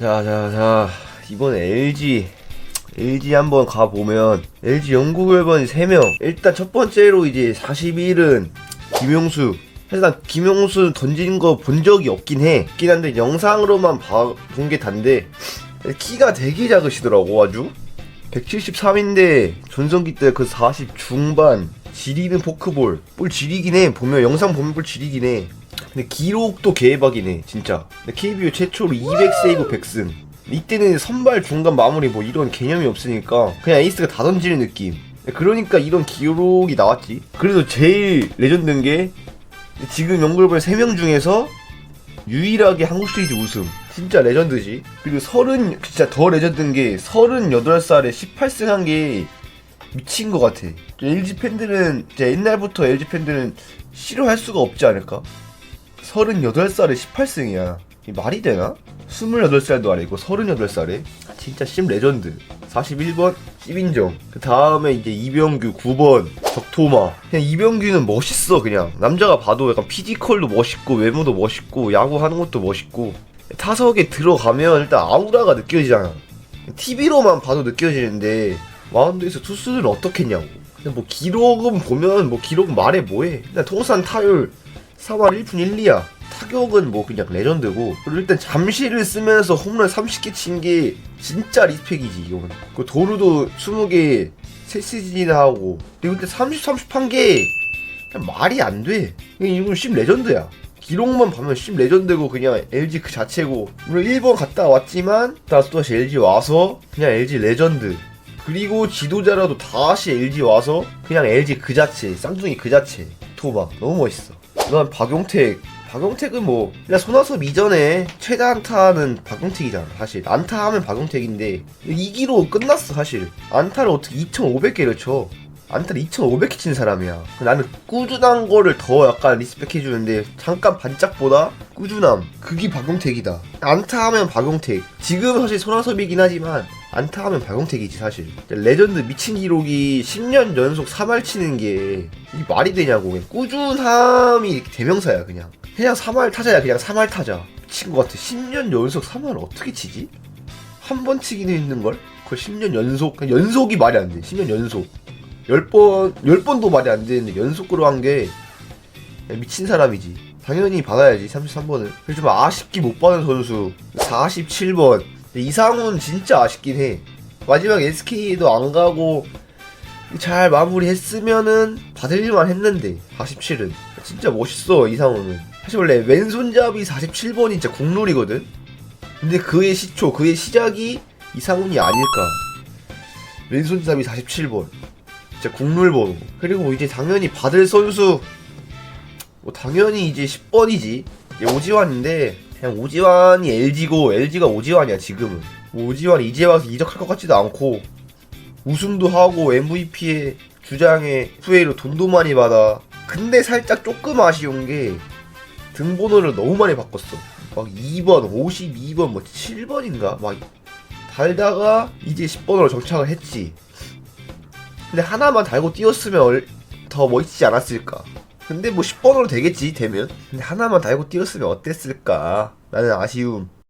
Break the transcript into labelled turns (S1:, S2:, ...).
S1: 자, 자, 자. 이번 LG. LG 한번 가보면, LG 영구 결번이 3명. 일단 첫 번째로 이제 41은 김용수. 사실 난 김용수 던진 거 본 적이 없긴 해. 있긴 한데, 영상으로만 본 게 단데, 키가 되게 작으시더라고, 아주. 173인데, 전성기 때 그 40 중반. 지리는 포크볼. 볼 지리긴 해. 보면, 영상 보면 볼 지리긴 해. 근데 기록도 개박이네 진짜. KBO 최초로 200세이브 100승. 이때는 선발 중간 마무리 뭐 이런 개념이 없으니까 그냥 에이스가 다 던지는 느낌. 그러니까 이런 기록이 나왔지. 그래서 제일 레전드인 게 지금 연골벌 3명 중에서 유일하게 한국 시리즈 우승. 진짜 레전드지. 그리고 서른 진짜 더 레전드인 게 38살에 18승 한 게 미친 것 같아. LG 팬들은 옛날부터 LG 팬들은 싫어할 수가 없지 않을까 38살에 18승이야. 이 말이 되나? 28살도 아니고 38살에? 진짜 심 레전드. 41번 씹인정. 그 다음에 이제 이병규 9번 적토마. 그냥 이병규는 멋있어 그냥. 남자가 봐도 약간 피지컬도 멋있고 외모도 멋있고 야구하는 것도 멋있고 타석에 들어가면 일단 아우라가 느껴지잖아. TV로만 봐도 느껴지는데 마운드에서 투수들은 어떻겠냐고. 근데 뭐 기록은 보면 뭐 기록은 말해 뭐해. 일단 통산 타율 3할 1푼 1리야. 타격은 뭐 그냥 레전드고. 그리고 일단 잠시를 쓰면서 홈런 30개 친 게 진짜 리스펙이지 이거는. 그 도루도 20개 세 시즌이나 하고. 그리고 일단 30, 30한 게 그냥 말이 안돼. 이건 심 레전드야. 기록만 보면 심 레전드고 그냥 LG 그 자체고. 물론 1번 갔다 왔지만 다시 또다시 LG 와서 그냥 LG 레전드. 그리고 지도자라도 다시 LG 와서 그냥 LG 그 자체 쌍둥이 그 자체. 토박. 너무 멋있어 난 박용택. 박용택은 뭐 그냥 손아섭 이전에 최다 안타는 박용택이잖아 사실. 안타 하면 박용택인데 2기로 끝났어 사실. 안타를 어떻게 2500개를 쳐? 안타를 2500개 친 사람이야. 나는 꾸준한 거를 더 약간 리스펙해 주는데 잠깐 반짝보다 꾸준함. 그게 박용택이다. 안타 하면 박용택. 지금 사실 손아섭이긴 하지만 안타 하면 박용택이지 사실. 레전드 미친 기록이 10년 연속 3할 치는 게 이게 말이 되냐고. 그냥 꾸준함이 대명사야 그냥. 그냥 3할 타자야 그냥 3할 타자. 미친 것 같아. 10년 연속 3할 어떻게 치지? 한 번 치기는 있는걸? 그걸 10년 연속 연속이 말이 안돼. 10년 연속. 10번 10번도 말이 안 되는데 연속으로 한 게 미친 사람이지. 당연히 받아야지 33번을. 그래서 좀 아쉽게 못 받은 선수. 47번 이상훈 진짜 아쉽긴 해. 마지막 SK도 안 가고 잘 마무리했으면은 받을만 했는데 47은. 진짜 멋있어 이상훈은. 사실 원래 왼손잡이 47번이 진짜 국룰이거든? 근데 그의 시초 그의 시작이 이상훈이 아닐까. 왼손잡이 47번. 진짜 국룰 번호. 그리고 이제 당연히 받을 선수 뭐 당연히 이제 10번이지. 오지환인데 그냥 오지환이 LG고 LG가 오지환이야 지금은. 뭐 오지환이 이제 와서 이적할 것 같지도 않고 우승도 하고 MVP에 주장에 FA로 돈도 많이 받아. 근데 살짝 조금 아쉬운 게 등번호를 너무 많이 바꿨어. 막 2번, 52번, 뭐 7번인가? 막 달다가 이제 10번으로 정착을 했지. 근데 하나만 달고 뛰었으면 얼- 더 멋있지 않았을까 근데 뭐 10번으로 되겠지 되면. 근데 하나만 달고 뛰었으면 어땠을까? 라는 아쉬움